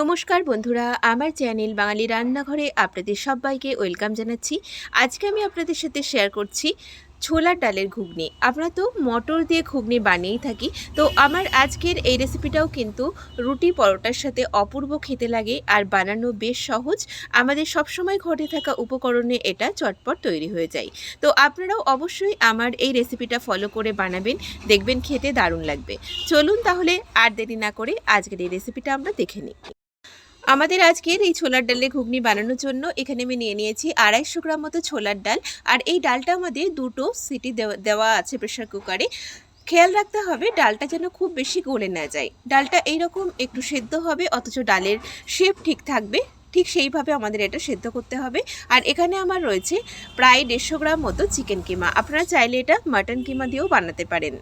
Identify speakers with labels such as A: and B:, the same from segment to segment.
A: নমস্কার বন্ধুরা, আমার চ্যানেল বাঙালি রান্নাঘরে আপনাদের সবাইকে ওয়েলকাম জানাচ্ছি। আজকে আমি আপনাদের সাথে শেয়ার করছি ছোলার ডালের ঘুগনি। আমরা তো মটর দিয়ে ঘুগনি বানিয়েই থাকি, তো আমার আজকের এই রেসিপিটাও কিন্তু রুটি পরোটার সাথে অপূর্ব খেতে লাগে আর বানানো বেশ সহজ। আমাদের সবসময় ঘটে থাকা উপকরণে এটা চটপট তৈরি হয়ে যায়। তো আপনারাও অবশ্যই আমার এই রেসিপিটা ফলো করে বানাবেন, দেখবেন খেতে দারুণ লাগবে। চলুন তাহলে আর দেরি না করে আজকের এই রেসিপিটা আমরা দেখে নিই। আমাদের আজকের এই ছোলার ডালে ঘুগনি বানানোর জন্য এখানে আমি নিয়ে নিয়েছি আড়াইশো গ্রাম মতো ছোলার ডাল। আর এই ডালটা আমাদের দুটো সিটি দেওয়া- আছে প্রেশার কুকারে খেয়াল রাখতে হবে ডালটা যেন খুব বেশি গলে না যায়। ডালটা এইরকম একটু সেদ্ধ হবে, অথচ ডালের শেপ ঠিক থাকবে। ঠিক সেইভাবে আমাদের এটা সেদ্ধ করতে হবে। আর এখানে আমার রয়েছে প্রায় দেড়শো গ্রাম মতো চিকেন কিমা। আপনারা চাইলে এটা মাটন কিমা দিয়েও বানাতে পারেন।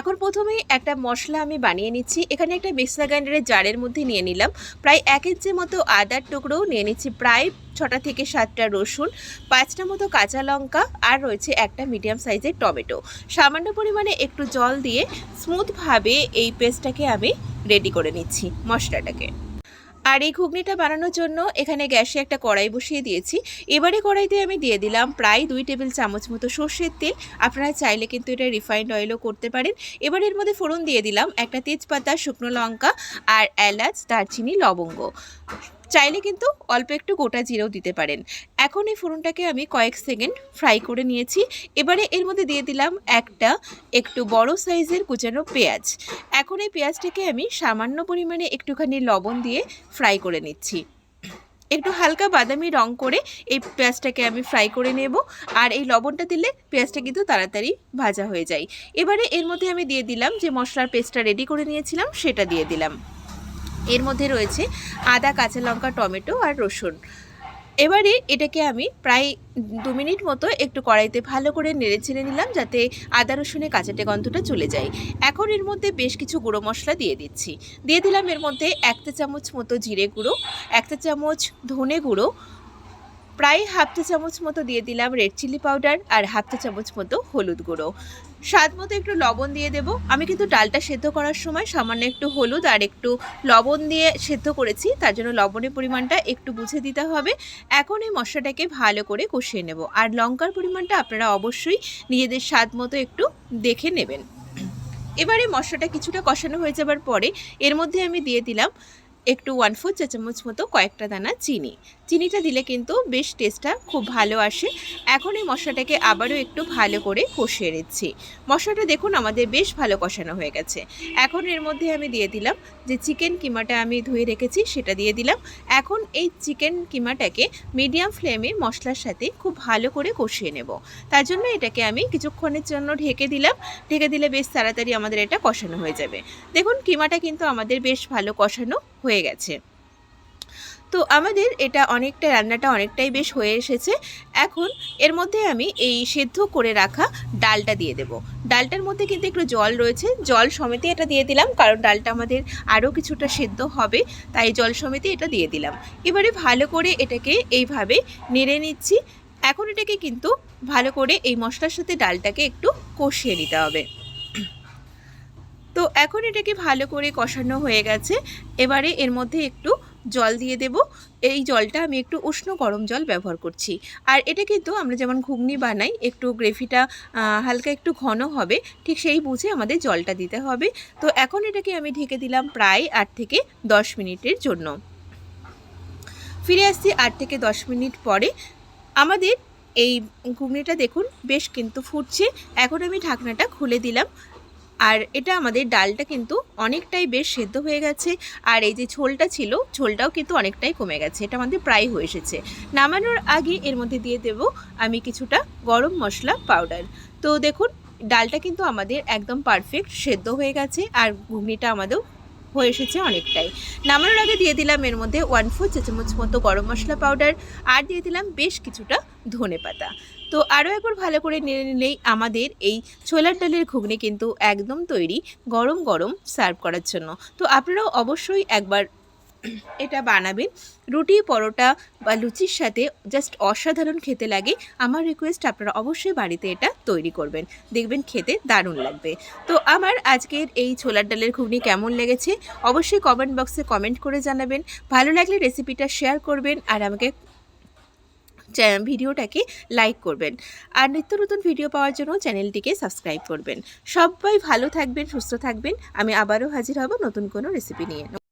A: এখন প্রথমেই একটা মশলা আমি বানিয়ে নিচ্ছি। এখানে একটা মিক্সার গ্রাইন্ডারের জারের মধ্যে নিয়ে নিলাম। প্রায় এক ইঞ্চি মতো আদার টুকরোও নিয়ে নিচ্ছি, প্রায় ছটা থেকে সাতটা রসুন, পাঁচটা মতো কাঁচা লঙ্কা আর রয়েছে একটা মিডিয়াম সাইজের টমেটো। সামান্য পরিমাণে একটু জল দিয়ে স্মুথভাবে এই পেস্টটাকে আমি রেডি করে নিচ্ছি মশলাটাকে। আর এই ঘুগনিটা বানানোর জন্য এখানে গ্যাসে একটা কড়াই বসিয়ে দিয়েছি। এবারে কড়াইতে আমি দিয়ে দিলাম প্রায় দুই টেবিল চামচ মতো সর্ষের তেল। আপনারা চাইলে কিন্তু এটা রিফাইন্ড অয়েলও করতে পারেন। এবার এর মধ্যে ফোড়ন দিয়ে দিলাম একটা তেজপাতা, শুকনো লঙ্কা আর এলাচ, দারচিনি, লবঙ্গ। চাইলে কিন্তু অল্প একটু গোটা জিরেও দিতে পারেন। এখন এই ফোড়নটাকে আমি কয়েক সেকেন্ড ফ্রাই করে নিয়েছি। এবারে এর মধ্যে দিয়ে দিলাম একটা একটু বড় সাইজের কুচানো পেঁয়াজ। এখন এই পেঁয়াজটাকে আমি সামান্য পরিমাণে একটুখানি লবণ দিয়ে ফ্রাই করে নিচ্ছি। একটু হালকা বাদামি রং করে এই পেঁয়াজটাকে আমি ফ্রাই করে নেব। আর এই লবণটা দিলে পেঁয়াজটা কিন্তু তাড়াতাড়ি ভাজা হয়ে যায়। এবারে এর মধ্যে আমি দিয়ে দিলাম যে মশলার পেস্টটা রেডি করে নিয়েছিলাম, সেটা দিয়ে দিলাম। এর মধ্যে রয়েছে আদা, কাঁচা লঙ্কা, টমেটো আর রসুন। এবারে এটাকে আমি প্রায় দু মিনিট মতো একটু কড়াইতে ভালো করে নেড়ে ছেড়ে নিলাম যাতে আদা, রসুনের কাঁচাটে গন্ধটা চলে যায়। এখন এর মধ্যে বেশ কিছু গুঁড়ো মশলা দিয়ে দিচ্ছি। দিয়ে দিলাম এর মধ্যে এক চা চামচ মতো জিরে গুঁড়ো, এক চা চামচ ধনে গুঁড়ো, প্রায় হাফ চা চামচ মতো দিয়ে দিলাম রেড চিলি পাউডার আর হাফ চা চামচ মতো হলুদ গুঁড়ো। স্বাদ মতো একটু লবণ দিয়ে দেবো। আমি কিন্তু ডালটা সেদ্ধ করার সময় সামান্য একটু হলুদ আর একটু লবণ দিয়ে সেদ্ধ করেছি, তার জন্য লবণের পরিমাণটা একটু বুঝে দিতে হবে। এখন এই মশলাটাকে ভালো করে কষিয়ে নেব। আর লঙ্কার পরিমাণটা আপনারা অবশ্যই নিজেদের স্বাদ মতো একটু দেখে নেবেন। এবারে মশলাটা কিছুটা কষানো হয়ে যাবার পরে এর মধ্যে আমি দিয়ে দিলাম একটু ওয়ান ফোর চা চামচ মতো কয়েকটা দানা চিনি। চিনিটা দিলে কিন্তু বেশ টেস্টটা খুব ভালো আসে। এখন এই মশলাটাকে আবারও একটু ভালো করে কষিয়ে নিচ্ছি। মশলাটা দেখুন আমাদের বেশ ভালো কষানো হয়ে গেছে। এখন এর মধ্যে আমি দিয়ে দিলাম যে চিকেন কিমাটা আমি ধুয়ে রেখেছি সেটা দিয়ে দিলাম। এখন এই চিকেন কিমাটাকে মিডিয়াম ফ্লেমে মশলার সাথে খুব ভালো করে কষিয়ে নেব। তার জন্য এটাকে আমি কিছুক্ষণের জন্য ঢেকে দিলাম। ঢেকে দিলে বেশ তাড়াতাড়ি আমাদের এটা কষানো হয়ে যাবে। দেখুন কিমাটা কিন্তু আমাদের বেশ ভালো কষানো হয়ে গেছে। তো আমাদের এটা অনেকটা রান্নাটা অনেকটাই বেশ হয়ে এসেছে। এখন এর মধ্যে আমি এই সেদ্ধ করে রাখা ডালটা দিয়ে দেব। ডালটার মধ্যে কিন্তু একটু জল রয়েছে। জল সমেতে এটা দিয়ে দিলাম, কারণ ডালটা আমাদের আরও কিছুটা সেদ্ধ হবে, তাই জল সমেতে এটা দিয়ে দিলাম। এবারে ভালো করে এটাকে এইভাবে নেড়ে নিচ্ছি। এখন এটাকে কিন্তু ভালো করে এই মশলার সাথে ডালটাকে একটু কষিয়ে নিতে হবে। তো এখন এটাকে ভালো করে কষানো হয়ে গেছে। এবারে এর মধ্যে একটু জল দিয়ে দেব। এই জলটা আমি একটু উষ্ণ গরম জল ব্যবহার করছি। আর এটা কিন্তু আমরা যেমন ঘুগনি বানাই, একটু গ্রেভিটা হালকা একটু ঘন হবে, ঠিক সেই বুঝে আমাদের জলটা দিতে হবে। তো এখন এটাকে আমি ঢেকে দিলাম প্রায় আট থেকে দশ মিনিটের জন্য। ফিরে আসছি আট থেকে দশ মিনিট পরে। আমাদের এই ঘুগনিটা দেখুন, বেশ কিন্তু ফুটছে। এখন আমি ঢাকনাটা খুলে দিলাম। আর এটা আমাদের ডালটা কিন্তু অনেকটাই বেশ সেদ্ধ হয়ে গেছে। আর এই যে ঝোলটা ছিল, ঝোলটাও কিন্তু অনেকটাই কমে গেছে। এটা আমাদের প্রায় হয়ে এসেছে। নামানোর আগে এর মধ্যে দিয়ে দেব আমি কিছুটা গরম মশলা পাউডার। তো দেখুন, ডালটা কিন্তু আমাদের একদম পারফেক্ট সেদ্ধ হয়ে গেছে আর ঘুগনিটা আমাদেরও হয়ে এসেছে অনেকটাই। নামানোর আগে দিয়ে দিলাম এর মধ্যে ওয়ান ফোর চা চামচ মতো গরম মশলা পাউডার। আর দিয়ে দিলাম বেশ কিছুটা ধনে পাতা তো আরও একবার ভালো করে নেড়ে নিলেই আমাদের এই ছোলার ডালের ঘুগনি কিন্তু একদম তৈরি গরম গরম সার্ভ করার জন্য। তো আপনারাও অবশ্যই একবার এটা বানাবেন। রুটি, পরোটা বা লুচির সাথে জাস্ট অসাধারণ খেতে লাগে। আমার রিকোয়েস্ট আপনারা অবশ্যই বাড়িতে এটা তৈরি করবেন। দেখবেন খেতে দারুণ লাগবে। তো আমার আজকের এই ছোলার ডালের ঘুগনি কেমন লেগেছে? অবশ্যই কমেন্ট বক্সে কমেন্ট করে জানাবেন। ভালো লাগলে রেসিপিটা শেয়ার করবেন আর আমাকে ভিডিওটাকে লাইক করবেন। আর নিত্য নতুন ভিডিও পাওয়ার জন্য চ্যানেলটিকে সাবস্ক্রাইব করবেন। সবাই ভালো থাকবেন, সুস্থ থাকবেন। আমি আবারও হাজির হব নতুন কোনো রেসিপি নিয়ে।